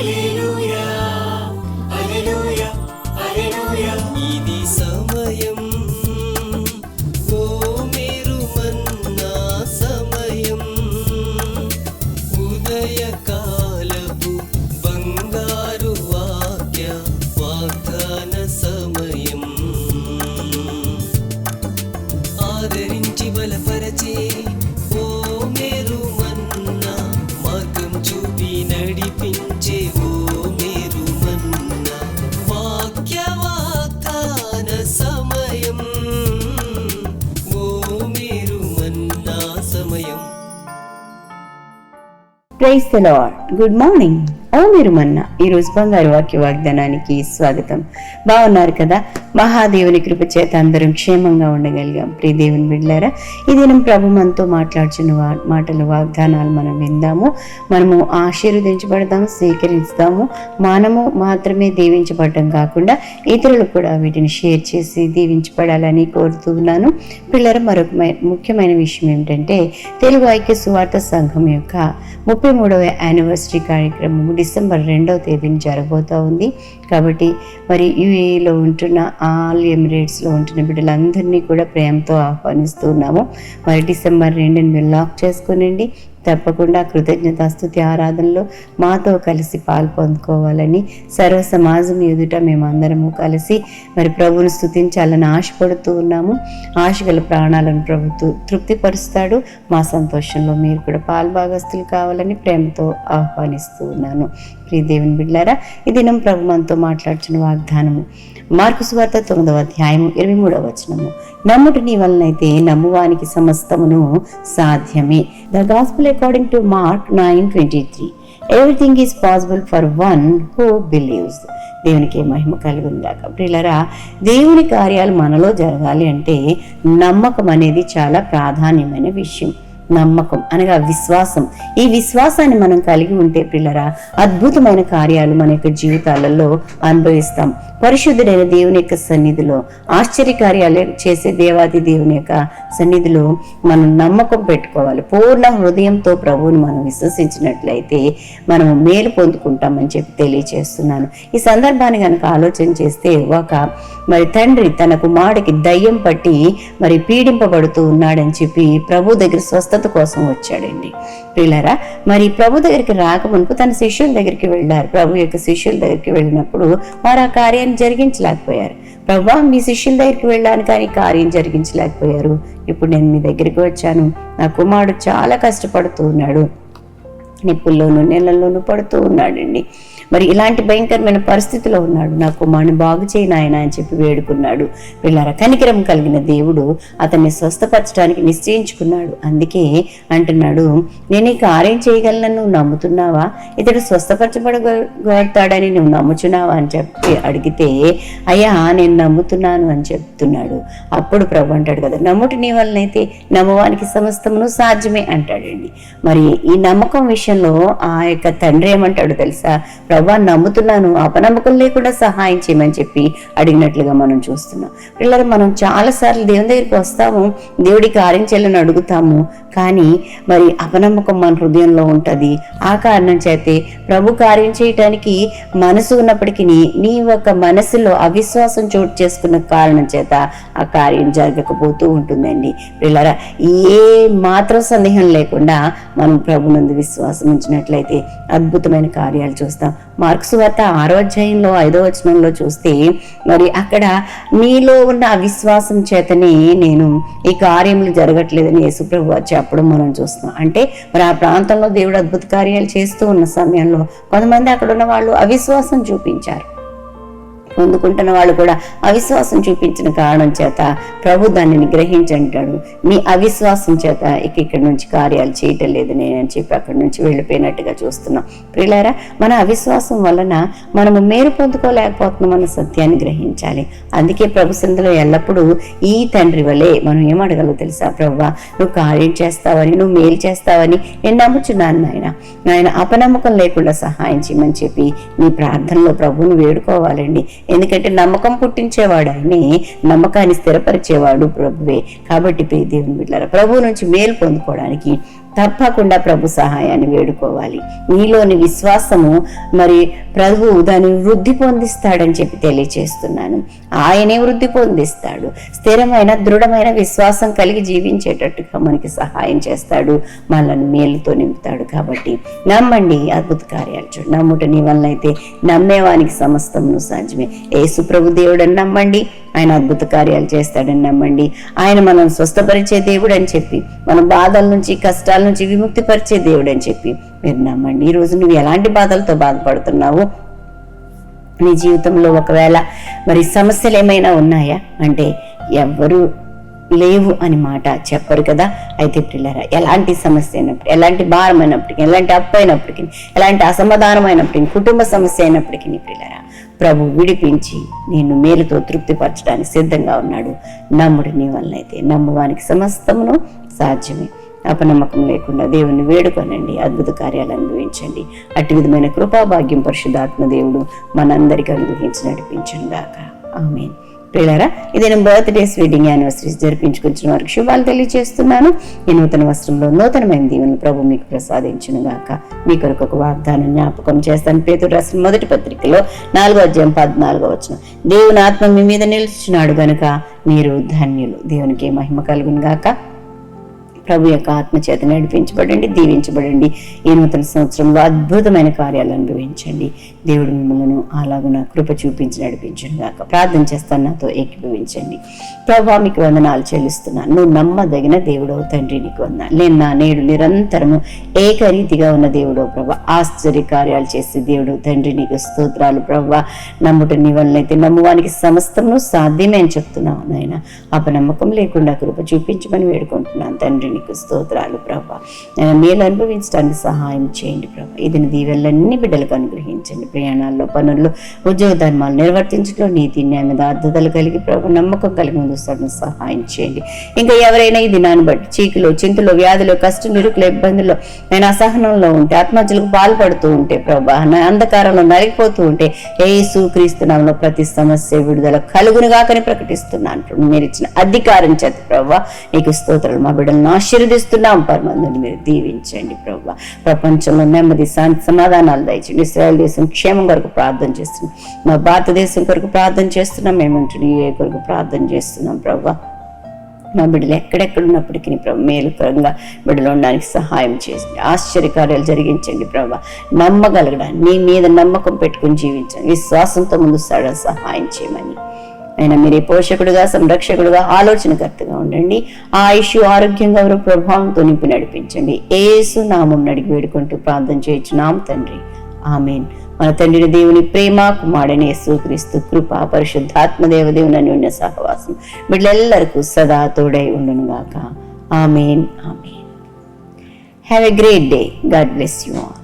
ఇది praise the Lord. Good morning. ఓ మీరు మన్న ఈ రోజు బంగారు వాక్య వాగ్దానానికి స్వాగతం. బాగున్నారు కదా? మహాదేవుని కృప చేత అందరం క్షేమంగా ఉండగలిగాం. ప్రియ దేవుని బిడ్డారా ఈ దినం ప్రభు మనతో మాట్లాడుచున్న వా- మాటలు వాగ్దానాలు మనం విందాము. మనము ఆశీర్వదించబడదాము స్వీకరిస్తాము. మనము మాత్రమే దీవించబడటం కాకుండా ఇతరులు కూడా వీటిని షేర్ చేసి దీవించబడాలని కోరుతున్నాను పిల్లల మరొక ముఖ్యమైన విషయం ఏమిటంటే తెలుగు ఐక్య సువార్త సంఘం యొక్క ముప్పై మూడవ యానివర్సరీ కార్యక్రమం డిసెంబర్ రెండవ తేదీని జరగబోతూ ఉంది. కాబట్టి మరి యుఏలో ఉంటున్న ఆల్ ఎమిరేట్స్లో ఉంటున్న బిడ్డలందరినీ కూడా ప్రేమతో ఆహ్వానిస్తూ ఉన్నాము. మరి డిసెంబర్ రెండుని మీరు లాక్ చేసుకునండి. తప్పకుండా కృతజ్ఞతాస్తుతి ఆరాధనలో మాతో కలిసి పాల్పొందుకోవాలని సర్వ సమాజం ఎదుట మేమందరము కలిసి మరి ప్రభువును స్తుతించాలని ఆశపడుతూ ఉన్నాము. ఆశగల ప్రాణాలను ప్రభుత్వ తృప్తిపరుస్తాడు. మా సంతోషంలో మీరు కూడా పాల్భాగస్తులు కావాలని ప్రేమతో ఆహ్వానిస్తూ ఉన్నాను. ప్రియ దేవుని బిడ్డారా ఈ దినం ప్రభు మనతో మాట్లాడుచున్న వాగ్దానము మార్కు సువార్త తొమ్మిదవ అధ్యాయము ఇరవై మూడవ వచనము. నమ్ముటి నీ వలనైతే నమ్మువానికి సమస్తమును సాధ్యమే. The gospel according to Mark nine twenty three everything is possible for one who believes దేవునికి మహిమ కలుగుందాక ప్రియులరా దేవుని కార్యాలు మనలో జరగాలి అంటే నమ్మకం అనేది చాలా ప్రాధాన్యమైన విషయం. నమ్మకం అనగా విశ్వాసం. ఈ విశ్వాసాన్ని మనం కలిగి ఉంటే పిల్లరా అద్భుతమైన కార్యాలు మన యొక్క జీవితాలలో అనుభవిస్తాం. పరిశుద్ధుడైన దేవుని యొక్క సన్నిధిలో ఆశ్చర్యకార్యాలు చేసే దేవాది దేవుని యొక్క సన్నిధిలో మనం నమ్మకం పెట్టుకోవాలి. పూర్ణ హృదయంతో ప్రభువుని మనం విశ్వసించినట్లయితే మనము మేలు పొందుకుంటామని చెప్పి తెలియచేస్తున్నాను. ఈ సందర్భాన్ని కనుక ఆలోచన చేస్తే ఒక మరి తండ్రి తన కుమారుడికి దయ్యం పట్టి మరి పీడింపబడుతూ ఉన్నాడని చెప్పి ప్రభు దగ్గర స్వస్థత కోసం వచ్చాడండి. పిల్లరా మరి ప్రభు దగ్గరికి రాకమునుపు తన శిష్యుల దగ్గరికి వెళ్ళారు. ప్రభు యొక్క శిష్యుల దగ్గరికి వెళ్ళినప్పుడు వారు ఆ కార్యాన్ని జరిగించలేకపోయారు. ప్రభా మీ శిష్యుల దగ్గరికి వెళ్ళాను కానీ కార్యం జరిగించలేకపోయారు. ఇప్పుడు నేను మీ దగ్గరికి వచ్చాను. నా కుమారుడు చాలా కష్టపడుతూ ఉన్నాడు. నిప్పుల్లోనూ నీళ్ళల్లోనూ పడుతూ ఉన్నాడండి. మరి ఇలాంటి భయంకరమైన పరిస్థితిలో ఉన్నాడు. నా కుమారుని బాగు చేయి నాయన అని చెప్పి వేడుకున్నాడు. వీళ్ళ కనికరం కలిగిన దేవుడు అతన్ని స్వస్థపరచడానికి నిశ్చయించుకున్నాడు. అందుకే అంటున్నాడు నేను ఈ కార్యం చేయగలను? నువ్వు నమ్ముతున్నావా? ఇతడు స్వస్థపరచబడగలుగుతాడని నువ్వు నమ్ముచున్నావా? అని చెప్పి అడిగితే అయ్యా నేను నమ్ముతున్నాను అని చెప్తున్నాడు. అప్పుడు ప్రభు అంటాడు కదా నమ్ముటి నీ వలనైతే నమ్మవానికి సమస్తమును సాధ్యమే అంటాడండి. మరి ఈ నమ్మకం విషయం విషయంలో ఆ యొక్క తండ్రి ఏమంటాడు తెలుసా? ప్రభా నమ్ముతున్నాను. అపనమ్మకం లేకుండా సహాయం చేయమని చెప్పి అడిగినట్లుగా మనం చూస్తున్నాం. పిల్లలు మనం చాలాసార్లు దేవుని దగ్గరికి వస్తాము దేవుడి కార్యం చేయాలని అడుగుతాము కానీ మరి అపనమ్మకం మన హృదయంలో ఉంటుంది. ఆ కారణం చేతే ప్రభు కార్యం చేయటానికి మనసు ఉన్నప్పటికీ నీ యొక్క మనసులో అవిశ్వాసం చోటు చేసుకున్న కారణం చేత ఆ కార్యం జరగకపోతూ ఉంటుందండి. పిల్లరా ఏ మాత్రం సందేహం లేకుండా మనం ప్రభునందు విశ్వాసం ఉంచినట్లయితే అద్భుతమైన కార్యాలు చూస్తాం. మార్క్స్ వార్త ఆరో అధ్యాయంలో ఐదో వచనంలో చూస్తే మరి అక్కడ మీలో ఉన్న అవిశ్వాసం చేతనే నేను ఈ కార్యములు జరగట్లేదని యేసుప్రభు చెప్పడం మనం చూస్తున్నాం. అంటే మరి ఆ ప్రాంతంలో దేవుడు అద్భుత కార్యాలు చేస్తూ ఉన్న సమయంలో కొంతమంది అక్కడ ఉన్న వాళ్ళు అవిశ్వాసం చూపించారు. పొందుకుంటున్న వాళ్ళు కూడా అవిశ్వాసం చూపించిన కారణం చేత ప్రభు దానిని గ్రహించంటాడు. మీ అవిశ్వాసం చేత ఇక ఇక్కడి నుంచి కార్యాలు చేయటం లేదు నేను చెప్పి అక్కడి నుంచి వెళ్ళిపోయినట్టుగా చూస్తున్నాం. ప్రియులారా మన అవిశ్వాసం వలన మనము మేలు పొందుకోలేకపోతున్నాం అన్న సత్యాన్ని గ్రహించాలి. అందుకే ప్రభు సందులో ఎల్లప్పుడూ ఈ తండ్రి వలె మనం ఏమడగలో తెలుసా? ప్రభు నువ్వు కార్యం చేస్తావని నువ్వు మేలు చేస్తావని నేను నమ్ముచున్నాను నాయన. నాయన అపనమ్మకం లేకుండా సహాయం చేయమని చెప్పి నీ ప్రార్థనలో ప్రభువును వేడుకోవాలండి. ఎందుకంటే నమ్మకం పుట్టించేవాడు ఆయన నమ్మకాన్ని స్థిరపరిచేవాడు ప్రభువే. కాబట్టి దేవుని బిడ్డారా ప్రభు నుంచి మేలు పొందుకోవడానికి తప్పకుండా ప్రభు సహాయాన్ని వేడుకోవాలి. నీలోని విశ్వాసము మరి ప్రభువు దాన్ని వృద్ధి పొందిస్తాడని చెప్పి తెలియచేస్తున్నాను ఆయనే వృద్ధి పొందిస్తాడు. స్థిరమైన దృఢమైన విశ్వాసం కలిగి జీవించేటట్టుగా మనకి సహాయం చేస్తాడు. మనల్ని మేలుతో నింపుతాడు కాబట్టి నమ్మండి అద్భుత కార్యాలు చూడు నమ్ముట నీ వలన అయితే నమ్మేవానికి సమస్తమును సాధ్యమే. యేసు ప్రభు దేవుడని నమ్మండి. ఆయన అద్భుత కార్యాలు చేస్తాడని నమ్మండి. ఆయన మనం స్వస్థపరిచే దేవుడు అని చెప్పి మన బాధల నుంచి కష్టాల నుంచి విముక్తి పరిచే దేవుడు అని చెప్పి మీరు నమ్మండి. ఈ రోజు నువ్వు ఎలాంటి బాధలతో బాధపడుతున్నావు నీ జీవితంలో ఒకవేళ మరి సమస్యలు ఏమైనా ఉన్నాయా? అంటే ఎవ్వరు లేవు అని మాట చెప్పరు కదా. అయితే పిల్లరా ఎలాంటి సమస్య అయినప్పుడు ఎలాంటి భారం అయినప్పటికీ ఎలాంటి అప్పు అయినప్పటికీ ఎలాంటి అసమాధానం అయినప్పటికీ కుటుంబ సమస్య అయినప్పటికీ పిల్లరా ప్రభు విడిపించి నేను మేలుతో తృప్తిపరచడానికి సిద్ధంగా ఉన్నాడు. నమ్ముడు నీ వలన అయితే నమ్మువానికి సమస్తమును సాధ్యమే. అపనమ్మకం లేకుండా దేవుని వేడుకొనండి అద్భుత కార్యాలు అనుభవించండి. అట్టి విధమైన కృపాభాగ్యం పరిశుద్ధాత్మ దేవుడు మనందరికీ అనుగ్రహించి నడిపించను గాక ఆమె పిల్లరా ఇది నేను బర్త్డేస్ వెడ్డింగ్ యానివర్సరీస్ జరిపించుకొచ్చిన వారికి శుభాలు తెలియజేస్తున్నాను. ఈ నూతన వస్త్రంలో నూతనమైన దీవెనలు ప్రభు మీకు ప్రసాదించును గాక మీ కొరకు ఒక వాగ్దానం జ్ఞాపకం చేస్తాను. పేతురు రాసిన మొదటి పత్రికలో నాలుగో అధ్యాయం పద్నాలుగో వచ్చిన దేవుని ఆత్మ మీ మీద నిలుచున్నాడు గనుక మీరు ధన్యులు. దేవునికి మహిమ కలుగును గాక ప్రభు యొక్క ఆత్మ చేత నడిపించబడండి దీవించబడండి. ఈ నూతన సంవత్సరంలో అద్భుతమైన కార్యాలు అనుభవించండి. దేవుడు మిమ్మల్ని అలాగున కృప చూపించి నడిపించండి గాక. ప్రార్థన చేస్తాను నాతో ఏకీభవించండి. ప్రభా మీకు వందనాలు చెల్లిస్తున్నాను. నువ్వు నమ్మదగిన దేవుడో తండ్రి నీకు వందనాలు. నేను నా నేడు నిరంతరము ఏకరీతిగా ఉన్న దేవుడో ప్రభా. ఆశ్చర్య కార్యాలు చేసే దేవుడు తండ్రి నీకు స్తోత్రాలు ప్రభా. నమ్ముట నీ వల్లనైతే నమ్మువానికి సమస్తము సాధ్యమే అని చెప్తున్నావు నాయన. అపనమ్మకం లేకుండా కృప చూపించమని వేడుకుంటున్నాను. తండ్రి నీకు స్తోత్రాలు ప్రభా. నేను మేలు అనుభవించడానికి సహాయం చేయండి ప్రభా. ఇది దీవెల్లన్నీ బిడ్డలకు అనుగ్రహించండి ప్రయాణాల్లో పనుల్లో ఉద్యోగ ధర్మాలు నిర్వర్తించడంలో నీతి న్యాయ మీద అర్థతలు కలిగి ప్రభు నమ్మకం కలిగి ముందు సహాయం చేయండి. ఇంకా ఎవరైనా ఈ దినాన్ని బట్టి చీకులు చింతలు వ్యాధులు కష్ట నిరుకుల ఇబ్బందుల్లో నేను అసహనంలో ఉంటే ఆత్మహత్యలకు పాల్పడుతూ ఉంటే ప్రభా అంధకారంలో నలిగిపోతూ ఉంటే ఏసు సూక్రీస్తున్నాంలో ప్రతి సమస్య విడుదల కలుగునుగాకని ప్రకటిస్తున్నాను మీరు ఇచ్చిన అధికారం చేత ప్రభా నీకు స్తోత్రాలు మా బిడ్డలను ఆశీర్వదిస్తున్నాం. పరమందుని మీరు దీవించండి ప్రభా. ప్రపంచంలో నెమ్మది శాంతి సమాధానాలు దయచండి ఇస్రాయల్ దేశం క్షేమం కొరకు ప్రార్థన చేస్తున్నాం. మా భారతదేశం కొరకు ప్రార్థన చేస్తున్నాం. మేమంటున్నాం ఏ కొరకు ప్రార్థన చేస్తున్నాం ప్రభా? మా బిడ్డలు ఎక్కడెక్కడ ఉన్నప్పటికీ ప్రభు మేలుకరంగా బిడ్డలు ఉండడానికి సహాయం చేసింది ఆశ్చర్యకార్యాలు జరిగించండి ప్రభు. నమ్మగలగడానికి నీ మీద నమ్మకం పెట్టుకుని జీవించండి. విశ్వాసంతో ముందు సాగ సహాయం చేయమని. ఆయన మీరే పోషకుడుగా సంరక్షకుడుగా ఆలోచనకర్తగా ఉండండి. ఆయుష్ ఆరోగ్యంగా ఎవరు ప్రభావంతో నింపి నడిపించండి. ఏసు నామం నడిగి వేడుకుంటూ ప్రార్థన చేయొచ్చు నామ తండ్రి. ఆమెన్. మన తండ్రిని దేవుని ప్రేమ కుమారుడని యేసుక్రీస్తు కృప పరిశుద్ధాత్మ దేవదేవుని అన్యోన్య సహవాసం వీళ్ళెల్లరికూ సదా తోడై ఉండునుగాక amen amen. Have a great day God bless you all